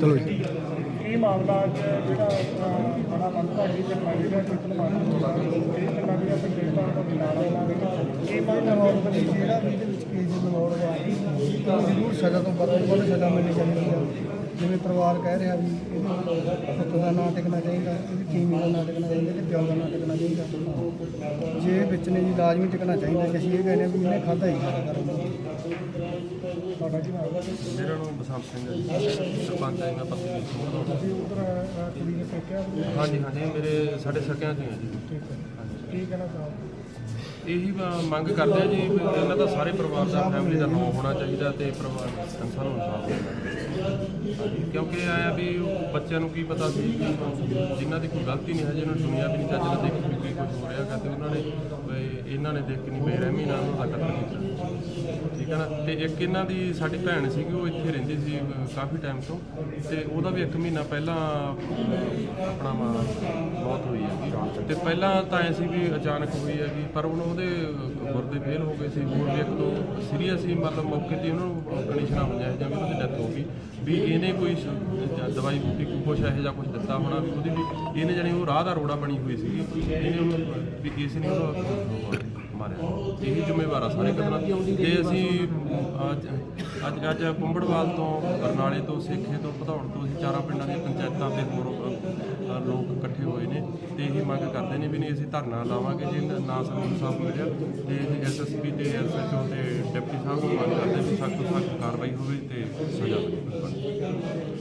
ਚਲੋ ਜੀ। ਮਾਮਲਾ ਜਿਹੜਾ ਪੰਚਾਇਤਾਂ ਦਾ ਬਣੀ ਜਿਹੜਾ ਵੀ ਵਿੱਚ ਕੇਸ ਜ਼ਰੂਰ ਸਜ਼ਾ ਤੋਂ ਵੱਧ ਸਜ਼ਾ ਮਿਲਣੀ ਚਾਹੀਦੀ ਹੈ। ਜਿਵੇਂ ਪਰਿਵਾਰ ਕਹਿ ਰਿਹਾ ਵੀ ਪੁੱਤ ਦਾ ਨਾਂ ਟਿਕਣਾ ਚਾਹੀਦਾ ਇਹਦੀ ਟੀਮ ਦਾ ਨਾਂ ਟਿਕਣਾ ਚਾਹੀਦਾ ਤੇ ਪਿਓ ਦਾ ਨਾਂ ਟਿਕਣਾ ਚਾਹੀਦਾ। ਜੇ ਵਿੱਚ ਨੇ ਜੀ ਲਾਜ਼ਮੀ ਟਿਕਣਾ ਚਾਹੀਦਾ ਕਿ ਅਸੀਂ ਇਹ ਕਹਿੰਦੇ ਵੀ ਇਹਨੇ ਖਾਧਾ ਹੀ ਕਰਨ ਤੁਹਾਡਾ ਕੀ ਨਾਮ ਹੈ? ਮੇਰਾ ਨਾਮ ਬਸੰਤ ਸਿੰਘ ਹੈ ਜੀ। ਸਰਪੰਚ ਹੈ ਮੈਂ ਪੱਤਰੀ ਸਿੰਘ ਤੁਸੀਂ ਉਧਰ ਕੁੜੀ ਨੇ ਪੇਕਿਆ ਹਾਂਜੀ ਹਾਂਜੀ ਮੇਰੇ ਸਾਡੇ ਸਕਿਆਂ ਚੋਂ ਹੈ ਜੀ। ਠੀਕ ਹੈ। ਕੀ ਕਹਿਣਾ ਚਾਹੋਗੇ? ਇਹੀ ਮੰਗ ਕਰਦੇ ਆ ਜੀ ਵੀ ਇਹਨਾਂ ਦਾ ਸਾਰੇ ਪਰਿਵਾਰ ਦਾ ਫੈਮਿਲੀ ਦਾ ਨਾਮ ਹੋਣਾ ਚਾਹੀਦਾ ਤੇ ਪਰਿਵਾਰ ਸਾਨੂੰ ਇਨਸਾਫ ਮਿਲਣਾ ਚਾਹੀਦਾ। ਕਿਉਂਕਿ ਆਇਆ ਵੀ ਉਹ ਬੱਚਿਆਂ ਨੂੰ ਕੀ ਪਤਾ ਸੀ ਕਿ ਜਿਨ੍ਹਾਂ ਦੀ ਕੋਈ ਗਲਤੀ ਨਹੀਂ ਹੈ ਜਿਹਨਾਂ ਨੂੰ ਦੁਨੀਆ ਵੀ ਨਹੀਂ ਚੱਜ ਨਾਲ ਦੇਖੀ ਵੀ ਕੀ ਕੁਝ ਹੋ ਰਿਹਾ ਗਾ ਤੇ ਉਹਨਾਂ ਨੇ ਵੀ ਇਹਨਾਂ ਨੇ ਦੇਖ ਕੇ ਨਹੀਂ ਬੇਰਹਿਮੀ ਨਾਲ ਉਹਨਾਂ ਦਾ ਕਤਲ ਕੀਤਾ। ਠੀਕ ਤੇ ਇੱਕ ਇਹਨਾਂ ਦੀ ਸਾਡੀ ਭੈਣ ਸੀਗੀ ਉਹ ਇੱਥੇ ਰਹਿੰਦੀ ਸੀ ਅਹ, ਕਾਫੀ ਟਾਈਮ ਤੋਂ। ਤੇ ਉਹਦਾ ਵੀ 1 ਮਹੀਨਾ ਪਹਿਲਾਂ ਅਹ, ਆਪਣਾ ਵਾ- ਮੌਤ ਹੋਈ ਹੈਗੀ। ਤੇ ਪਹਿਲਾਂ ਤਾਂ ਐ ਸੀ ਵੀ ਅਚਾਨਕ ਹੋਈ ਹੈਗੀ ਪਰ ਉਹਨੂੰ ਉਹਦੇ ਗੁਰਦੇ ਫੇਲ ਹੋ ਗਏ ਸੀ। ਹੋਰ ਵੀ ਇੱਕ ਦੋ ਸੀਰੀਅਸ ਸੀ ਮਤਲਬ ਮੌਕੇ ਤੇ ਉਹਨਾਂ ਨੂੰ ਕੰਡੀਸ਼ਨਾਂ ਹੋਈਆਂ ਜਾਂ ਉਹਨਾਂ ਦੀ ਡੈਥ ਹੋ ਗਈ। ਵੀ ਇਹਨੇ ਕੋਈ ਸ- ਜਾਂ ਦਵਾਈ ਬੂਟੀ ਕੁਛ ਇਹੋ ਜਿਹਾ ਕੁਝ ਦਿੱਤਾ ਹੋਣਾ ਵੀ ਉਹਦੀ ਵੀ ਇਹਨੇ ਜਾਣੀ ਉਹ ਰਾਹ ਦਾ ਰੋੜਾ ਬਣੀ ਹੋਈ ਸੀਗੀ। ਇਹਨੇ ਉਹਨੂੰ ਵੀ ਇਸ ਨੇ ਉਹਦਾ ਮਾਰਿਆ ਇਹੀ ਜ਼ਿੰਮੇਵਾਰ ਆ ਸਾਰੇ ਕਦਮਾਂ ਤੇ ਅਸੀਂ, ਅੱਜ ਅੱਜ ਅੱਜ ਕੁੰਬੜਵਾਲ ਤੋਂ, ਬਰਨਾਲੇ ਤੋਂ, ਸੇਖੇ ਤੋਂ, ਭਦੌੜ ਤੋਂ ਅਸੀਂ ਚਾਰਾਂ ਪਿੰਡਾਂ ਦੀਆਂ ਪੰਚਾਇਤਾਂ ਤੇ ਹੋਰ ਲੋਕ ਇਕੱਠੇ ਹੋਏ ਨੇ ਤੇ ਇਹੀ ਮੰਗ ਕਰਦੇ ਨੇ ਵੀ ਨਹੀਂ ਅਸੀਂ ਧਰਨਾ ਲਾਵਾਂਗੇ ਜੇ ਨਾ ਸਾਨੂੰ ਇਨਸਾਫ ਮਿਲਿਆ। ਤੇ ਐਸਐਸਪੀ ਤੇ ਐਸਐਚਓ ਤੇ ਡਿਪਟੀ ਸਾਹਿਬ ਨੂੰ ਮੰਗ ਕਰਦੇ ਵੀ ਸਖਤ ਤੋਂ ਸਖਤ ਕਾਰਵਾਈ ਹੋਵੇ ਤੇ ਸਜ਼ਾ ਮਿਲੇ।